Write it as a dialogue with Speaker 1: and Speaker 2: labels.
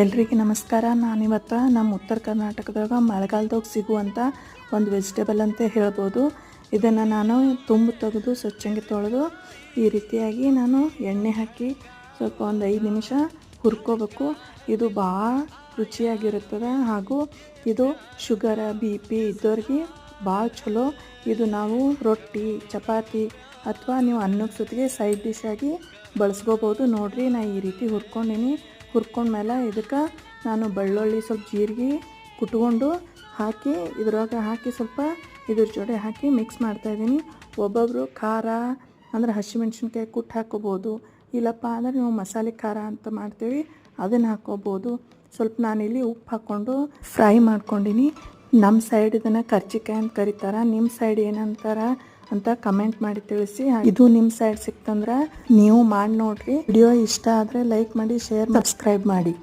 Speaker 1: ಎಲ್ರಿಗೂ ನಮಸ್ಕಾರ. ನಾನಿವತ್ತು ನಮ್ಮ ಉತ್ತರ ಕರ್ನಾಟಕದಾಗ ಮಳೆಗಾಲದಾಗ ಸಿಗುವಂಥ ಒಂದು ವೆಜಿಟೇಬಲ್ ಅಂತ ಹೇಳ್ಬೋದು. ಇದನ್ನು ನಾನು ತುಂಬ ತೆಗೆದು, ಸ್ವಚ್ಛಂಗೆ ತೊಳೆದು ಈ ರೀತಿಯಾಗಿ ನಾನು ಎಣ್ಣೆ ಹಾಕಿ ಸ್ವಲ್ಪ ಒಂದು ಐದು ನಿಮಿಷ ಹುರ್ಕೋಬೇಕು. ಇದು ಭಾಳ ರುಚಿಯಾಗಿರುತ್ತದೆ ಹಾಗೂ ಇದು ಶುಗರ, ಬಿ ಪಿ ಇದ್ದವ್ರಿಗೆ ಭಾಳ ಚಲೋ ಇದು ನಾವು ರೊಟ್ಟಿ, ಚಪಾತಿ ಅಥವಾ ನೀವು ಅನ್ನಕ್ಕೆ ಜೊತೆಗೆ ಸೈಡ್ ಡಿಶ್ ಆಗಿ ಬಳಸ್ಕೋಬೋದು. ನೋಡಿರಿ, ನಾ ಈ ರೀತಿ ಹುರ್ಕೊಂಡೀನಿ. ಹುರ್ಕೊಂಡ್ಮೇಲೆ ಇದಕ್ಕೆ ನಾನು ಬೆಳ್ಳುಳ್ಳಿ ಸ್ವಲ್ಪ ಜೀರಿಗೆ ಕುಟ್ಕೊಂಡು ಹಾಕಿ, ಇದ್ರೊಳಗೆ ಹಾಕಿ ಸ್ವಲ್ಪ ಇದ್ರ ಜೋಡಿ ಹಾಕಿ ಮಿಕ್ಸ್ ಮಾಡ್ತಾಯಿದ್ದೀನಿ ಒಬ್ಬೊಬ್ಬರು ಖಾರ ಅಂದ್ರೆ ಹಸಿಮೆಣ್ಸಿನ್ಕಾಯಿ ಕುಟ್ಟು ಹಾಕೋಬೋದು ಇಲ್ಲಪ್ಪ ಅಂದ್ರೆ ನೀವು ಮಸಾಲೆ ಖಾರ ಅಂತ ಮಾಡ್ತೀವಿ, ಅದನ್ನು ಹಾಕೋಬೋದು ಸ್ವಲ್ಪ ನಾನಿಲ್ಲಿ ಉಪ್ಪು ಹಾಕ್ಕೊಂಡು ಫ್ರೈ ಮಾಡ್ಕೊಂಡಿನಿ. ನಮ್ಮ ಸೈಡ್ ಇದನ್ನು ಕರ್ಚಿಕಾಯಿ ಅಂತ ಕರೀತಾರೆ. ನಿಮ್ಮ ಸೈಡ್ ಏನಂತಾರ? ಅಂತ ಕಮೆಂಟ್ ಮಾಡಿ ತಿಳಿಸಿ. ಇದು ನಿಮ್ಮ ಸೈಡ್ ಸಿಕ್ತಂದ್ರೆ ನೀವು ಮಾಡಿ ನೋಡ್ರಿ ವಿಡಿಯೋ ಇಷ್ಟ ಆದ್ರೆ ಲೈಕ್ ಮಾಡಿ ಶೇರ್ ಸಬ್ಸ್ಕ್ರೈಬ್ ಮಾಡಿ.